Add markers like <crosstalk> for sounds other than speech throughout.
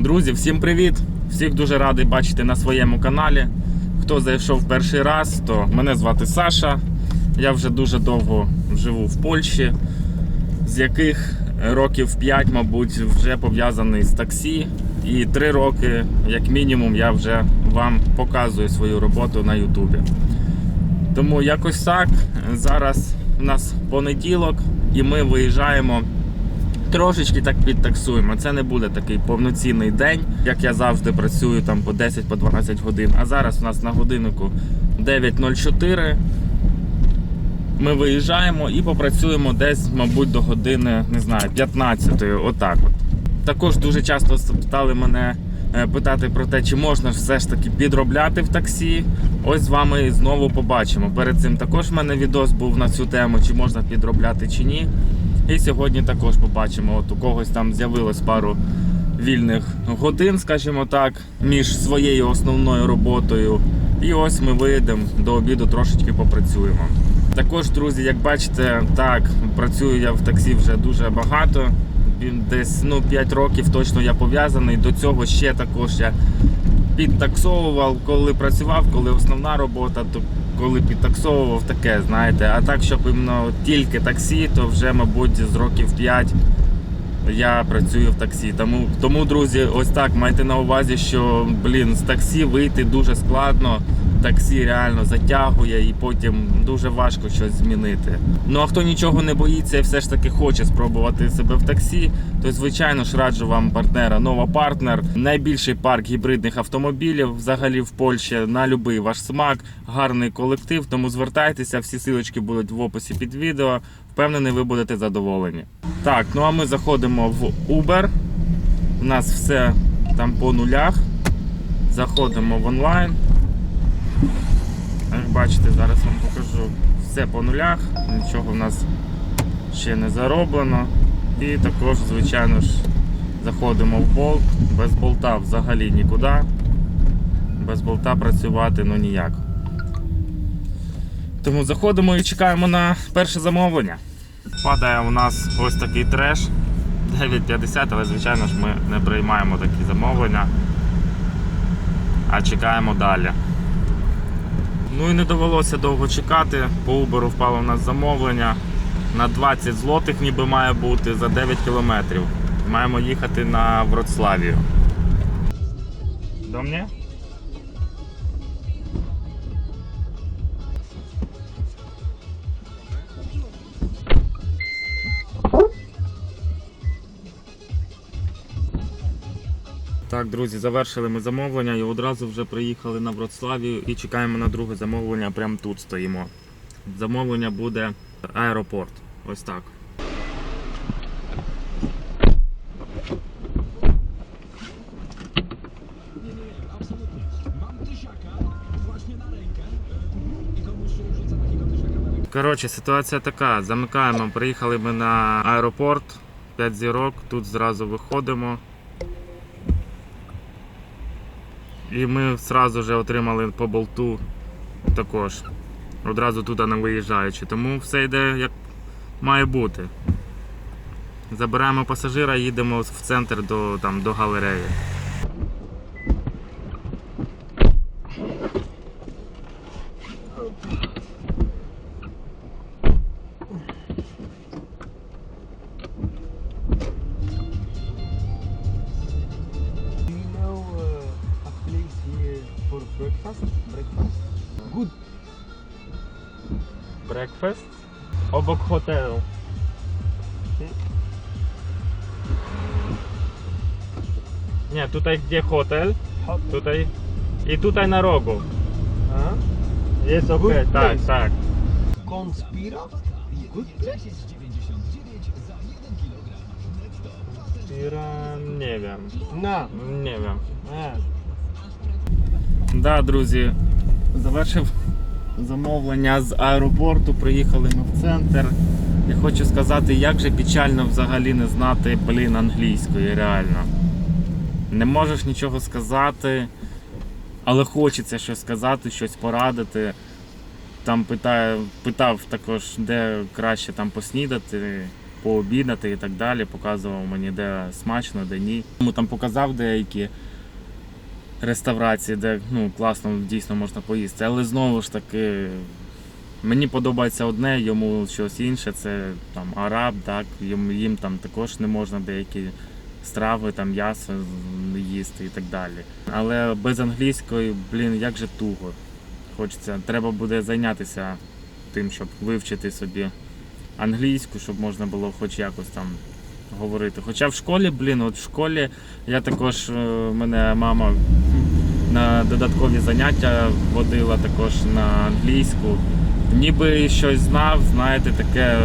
Друзі, всім привіт! Всіх дуже радий бачити на своєму каналі. Хто зайшов перший раз, то мене звати Саша. Я вже дуже довго живу в Польщі, з яких років 5, мабуть, вже пов'язаний з таксі. І 3 роки, як мінімум, я вже вам показую свою роботу на Ютубі. Тому якось так. Зараз у нас понеділок, і ми виїжджаємо трошечки так підтаксуємо. Це не буде такий повноцінний день, як я завжди працюю там по 10-12 годин. А зараз у нас на годиннику 9.04. Ми виїжджаємо і попрацюємо десь, мабуть, до години, не знаю, 15-ї. Отак от. Також дуже часто стали мене е, питати про те, чи можна все ж таки підробляти в таксі. Ось з вами знову побачимо. Перед цим також в мене відос був на цю тему, чи можна підробляти чи ні. І сьогодні також побачимо, от у когось там з'явилось пару вільних годин, скажімо так, між своєю основною роботою. І ось ми виїдемо до обіду, трошечки попрацюємо. Також, друзі, як бачите, так, працюю я в таксі вже дуже багато. Десь ну, 5 років точно я пов'язаний. До цього ще також я підтаксовував, коли працював, коли основна робота, коли підтаксовував таке, знаєте. А так, щоб іменно тільки таксі, то вже, мабуть, з років 5 я працюю в таксі. Тому, тому, друзі, ось так майте на увазі, що блін, з таксі вийти дуже складно. Таксі реально затягує і потім дуже важко щось змінити. Ну а хто нічого не боїться і все ж таки хоче спробувати себе в таксі, то звичайно ж раджу вам партнера Нова Партнер. Найбільший парк гібридних автомобілів взагалі в Польщі на будь-який ваш смак, гарний колектив. Тому звертайтеся, всі силочки будуть в описі під відео. Впевнений, ви будете задоволені. Так, ну а ми заходимо в Uber. У нас все там по нулях. Заходимо в онлайн. Як бачите, зараз вам покажу все по нулях, нічого в нас ще не зароблено. І також, звичайно ж, заходимо в болт. Без болта взагалі нікуди. Без болта працювати ну ніяк. Тому заходимо і чекаємо на перше замовлення. Падає у нас ось такий треш 9.50, але звичайно ж ми не приймаємо такі замовлення, а чекаємо далі. Ну і не довелося довго чекати. По Uber впало в нас замовлення. На 20 злотих ніби має бути за 9 кілометрів. Маємо їхати на Вроцлавію. До мене? Так, друзі, завершили ми замовлення і одразу вже приїхали на Вроцлавію і чекаємо на друге замовлення. Прямо тут стоїмо. Замовлення буде аеропорт. Ось так. Коротше, ситуація така. Замикаємо, приїхали ми на аеропорт 5 зірок, тут зразу виходимо. І ми одразу вже отримали по болту також. Одразу туди не виїжджаючи. Тому все йде як має бути. Забираємо пасажира, їдемо в центр до, там, до галереї. Breakfast? Breakfast. Good. Breakfast? Obok hotelu. Hmm. Nie, tutaj gdzie hotel, Hotel. tutaj i tutaj na rogu. Jest ok, Good tak, place. tak. Konspira? Good nie wiem, Na. nie wiem. Да, друзі, завершив замовлення з аеропорту. Приїхали ми в центр. Я хочу сказати, як же печально взагалі не знати, блін, англійської, реально. Не можеш нічого сказати, але хочеться щось сказати, щось порадити. Там питаю, питав також, де краще там поснідати. пообідати і так далі. Показував мені, де смачно, де ні. Йому там показав деякі реставрації, де ну, класно дійсно можна поїсти. Але знову ж таки, мені подобається одне, йому щось інше. Це там араб, так, їм, їм там також не можна деякі страви, там м'ясо їсти і так далі. Але без англійської, блін, як же туго. Хочеться, треба буде зайнятися тим, щоб вивчити собі англійську, щоб можна було хоч якось там говорити. Хоча в школі, блін, от в школі я також, е, мене мама на додаткові заняття водила також на англійську. Ніби щось знав, знаєте, таке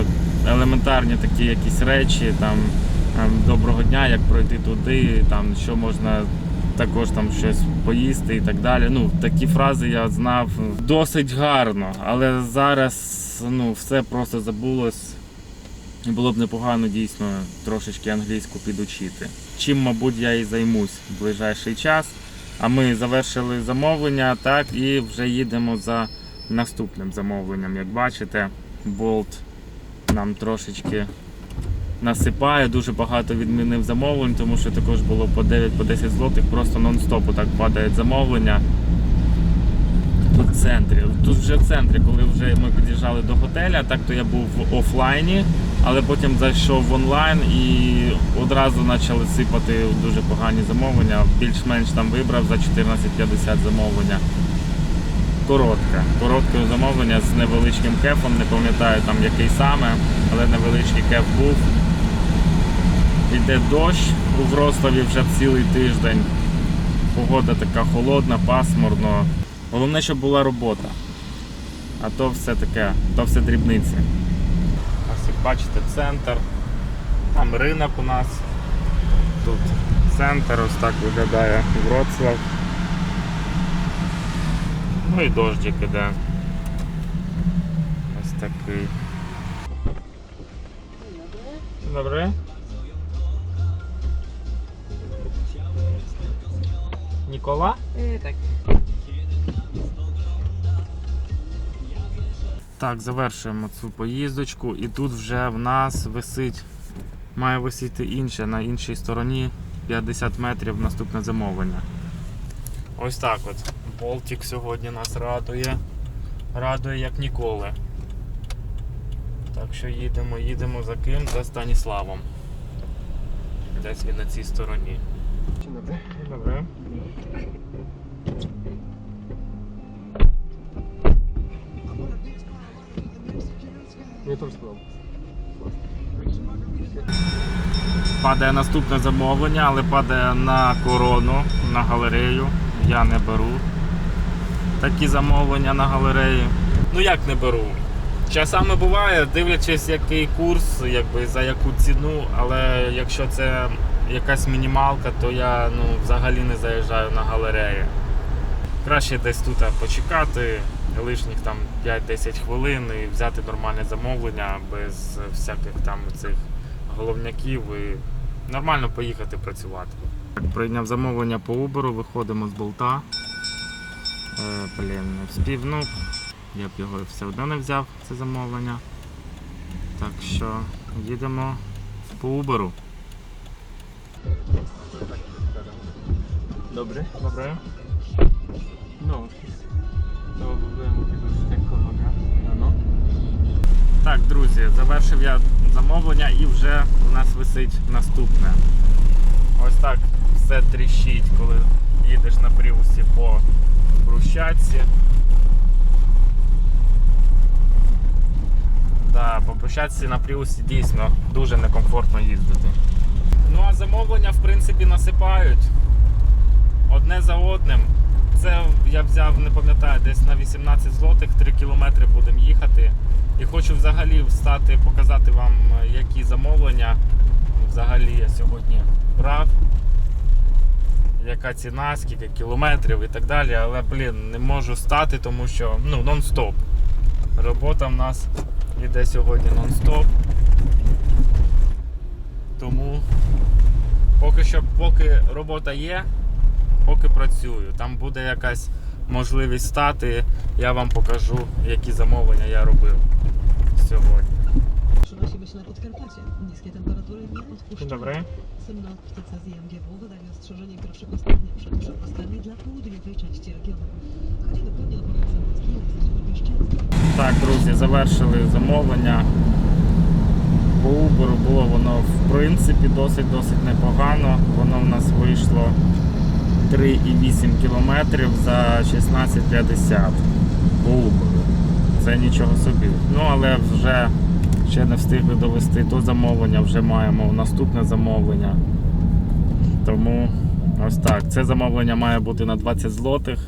елементарні такі якісь речі, там ем, доброго дня, як пройти туди, там що можна також там щось поїсти і так далі. Ну, такі фрази я знав досить гарно, але зараз ну, все просто забулось. Було б непогано дійсно трошечки англійську підучити. Чим, мабуть, я і займусь в ближайший час. А ми завершили замовлення, так, і вже їдемо за наступним замовленням. Як бачите, болт нам трошечки насипає, дуже багато відмінив замовлень, тому що також було по 9-10 злотих, просто нон-стопу так падають замовлення. Тут центрі. Тут вже в центрі, коли вже ми під'їжджали до готеля, так то я був в офлайні, але потім зайшов в онлайн і одразу почали сипати дуже погані замовлення. Більш-менш там вибрав за 14,50 замовлення. Коротке. Коротке замовлення з невеличким кефом, не пам'ятаю там який саме, але невеличкий кеф був. Іде дощ у Вроцлаві вже цілий тиждень. Погода така холодна, пасмурно. Головне, щоб була робота. А то все таке, то все дрібниці. Ось як бачите, центр. Там ринок у нас. Тут центр, ось так виглядає Вроцлав. Ну і дождик іде. Ось такий. Добре. Нікола? Eh, Так, завершуємо цю поїздочку і тут вже в нас висить, має висіти інше на іншій стороні 50 метрів наступне замовлення. Ось так от. Болтик сьогодні нас радує. Радує як ніколи. Так що їдемо, їдемо за ким? За Станіславом. Десь він на цій стороні. Dzień dobry. Добре. To spróbował. Падає наступне замовлення, але падає на корону, на галерею. Я не беру такі замовлення на галереї. Ну як не беру? Часами буває, дивлячись, який курс, якби за яку ціну, але якщо це якась мінімалка, то я ну, взагалі не заїжджаю на галереї. Краще десь тут почекати лишніх там 5-10 хвилин і взяти нормальне замовлення без всяких там цих головняків і нормально поїхати працювати. Прийняв замовлення по Uber, виходимо з болта. Е, блін, не вспів. Ну, я б його все одно не взяв, це замовлення. Так що їдемо по Uber. Dobry. Добре. No, Так, друзі, завершив я замовлення і вже у нас висить наступне. Ось так все тріщить, коли їдеш на привусі по брусчатці. Да, по брусчатці на привусі дійсно дуже некомфортно їздити. Ну а замовлення в принципі насипають одне за одним. Це я взяв, не пам'ятаю, десь на 18 злотих, 3 кілометри будемо їхати. І хочу взагалі встати, показати вам, е, які замовлення взагалі я сьогодні брав. Яка ціна, скільки кілометрів і так далі. Але, блін, не можу стати, тому що ну, нон-стоп. Робота в нас іде сьогодні нон-стоп. Тому поки що, поки робота є, поки працюю. Там буде якась можливість стати, я вам покажу, які замовлення я робив сьогодні. Z IMGW ostrzeżenie pierwszego stopnia przed dla południowej części regionu. Chodzi dokładnie o powiat zamocki i Zachód Bieszczadzki. Так, друзі, завершили замовлення. По Uber було воно в принципі досить-досить непогано. Воно в нас вийшло 3,8 кілометрів за 16,50 по Uber. Це нічого собі. Ну, але вже ще не встигли довести то замовлення, вже маємо наступне замовлення. Тому ось так. Це замовлення має бути на 20 злотих.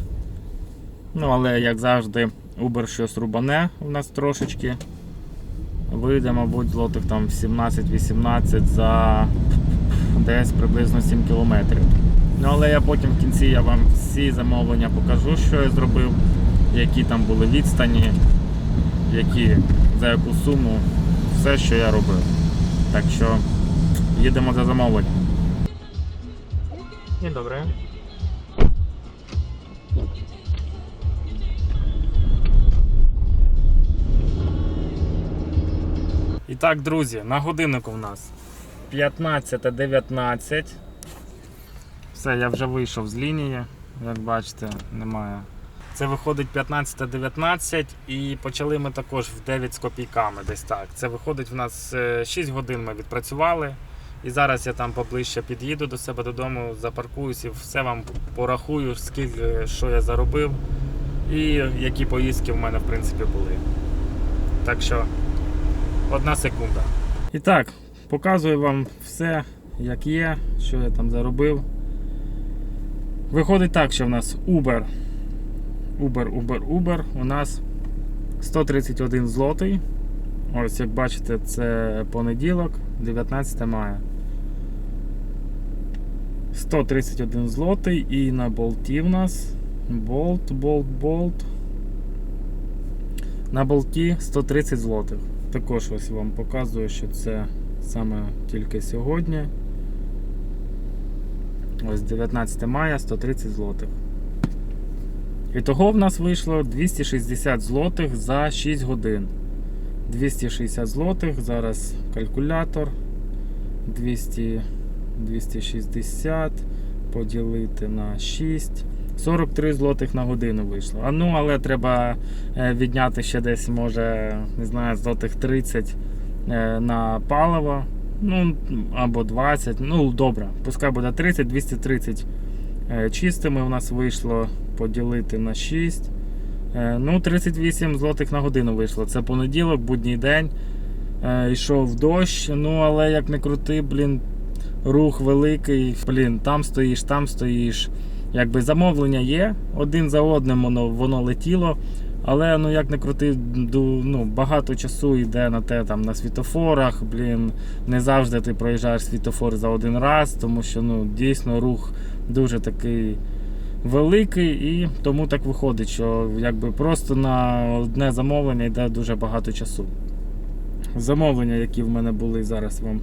Ну, але як завжди, Uber щось рубане у нас трошечки. Вийде, мабуть, злотих там 17-18 за десь приблизно 7 кілометрів. Ну, але я потім в кінці я вам всі замовлення покажу, що я зробив, які там були відстані, які, за яку суму, все, що я робив. Так що їдемо за замовленням. Dzień dobry. І так, друзі, на годиннику в нас 15.19. Все, я вже вийшов з лінії, як бачите, немає. Це виходить 15.19 і почали ми також в 9 з копійками десь так. Це виходить в нас е, 6 годин ми відпрацювали. І зараз я там поближче під'їду до себе додому, запаркуюсь і все вам порахую, скільки що я заробив і які поїздки в мене в принципі були. Так що одна секунда. І так, показую вам все, як є, що я там заробив. Виходить так, що в нас Uber. Uber, Uber, Uber. У нас 131 злотий. Ось, як бачите, це понеділок, 19 мая. 131 злотий і на болті в нас. Болт, болт, болт. На болті 130 злотих. Також ось вам показую, що це саме тільки сьогодні. Ось 19 мая 130 злотих. І того в нас вийшло 260 злотих за 6 годин. 260 злотих, зараз калькулятор. 200, 260 поділити на 6. 43 злотих на годину вийшло. А ну, але треба е, відняти ще десь, може, не знаю, злотих 30 е, на паливо. Ну, або 20. Ну, добре, пускай буде 30, 230 е, чистими у нас вийшло поділити на 6. Е, Ну, 38 злотих на годину вийшло. Це понеділок, будній день. Е, Йшов дощ, ну але як не крути, блін, рух великий. Блін, там стоїш, там стоїш. Якби замовлення є, один за одним воно, воно летіло. Але ну як не крути, ну, багато часу йде на те там на світофорах. Блін, не завжди ти проїжджаєш світофор за один раз, тому що ну, дійсно рух дуже такий великий, і тому так виходить, що якби просто на одне замовлення йде дуже багато часу. Замовлення, які в мене були, зараз вам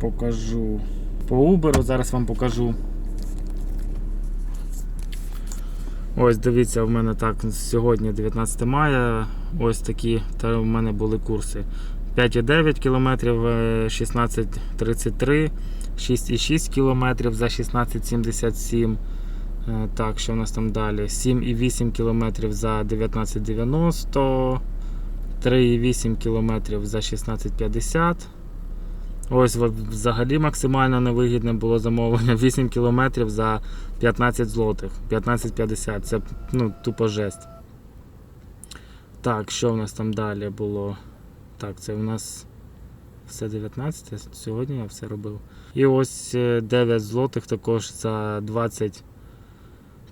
покажу. По Uber зараз вам покажу. Ось дивіться, в мене так сьогодні 19 мая. Ось такі та в мене були курси. 5,9 км 16,33, 6,6 км за 16,77. Е, Так, що в нас там далі? 7,8 км за 19,90, 3,8 км за 16,50. Ось взагалі максимально невигідне було замовлення <laughs> 8 км за 15 злотих. 15,50. Це ну, тупо жесть. Так, що в нас там далі було? Так, це у нас все 19. Сьогодні я все робив. І ось е, 9 злотих також за 20.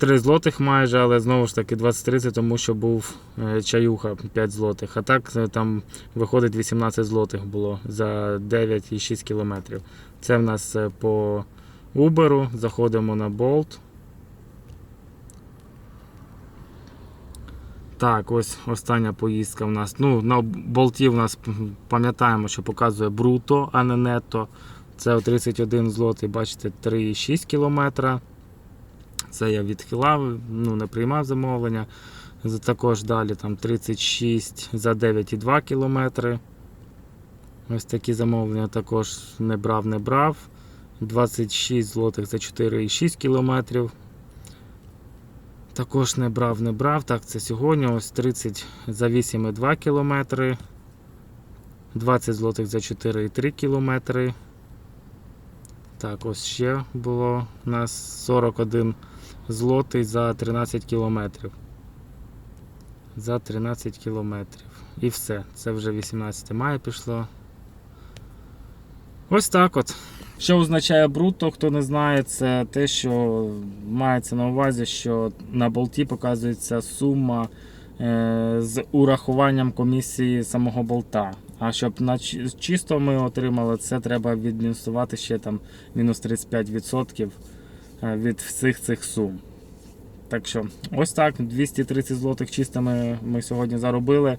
3 злотих майже, але знову ж таки 23, це тому що був е, чаюха 5 злотих. А так е, там виходить 18 злотих було за 9,6 кілометрів. Це в нас е, по Uber. Заходимо на Bolt. Так, ось остання поїздка в нас. Ну, на болті в нас пам'ятаємо, що показує бруто, а не нетто. Це 31 злотий, бачите, 3,6 кілометра. Це я відхилав, ну, не приймав замовлення. Також далі там 36 за 9,2 кілометри. Ось такі замовлення також не брав, не брав. 26 злотих за 4,6 кілометрів. Також не брав, не брав. Так, це сьогодні ось 30 за 8,2 кілометри. 20 злотих за 4,3 кілометри. Так, ось ще було у нас 41 злотий за 13 кілометрів. За 13 кілометрів. І все. Це вже 18 мая пішло. Ось так от. Що означає бруто, хто не знає, це те, що мається на увазі, що на болті показується сума е, з урахуванням комісії самого болта. А щоб на чисто ми отримали, це треба відмінусувати ще там мінус 35% е, від всіх цих сум. Так що, ось так, 230 злотих чистими ми сьогодні заробили.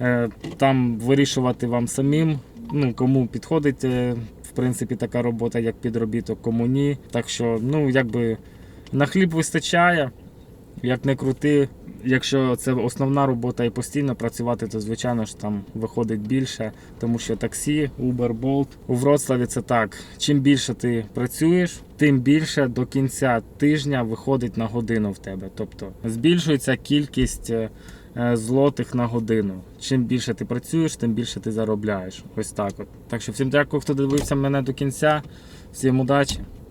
Е, Там вирішувати вам самим, ну, кому підходить е, в принципі така робота, як підробіток, кому ні. Так що, ну, якби на хліб вистачає, як не крути. Якщо це основна робота і постійно працювати, то звичайно ж там виходить більше, тому що таксі, Uber, Bolt у Вроцлаві це так. Чим більше ти працюєш, тим більше до кінця тижня виходить на годину в тебе. Тобто збільшується кількість е, е, злотих на годину. Чим більше ти працюєш, тим більше ти заробляєш. Ось так от. Так що всім дякую, хто дивився мене до кінця. Всім удачі!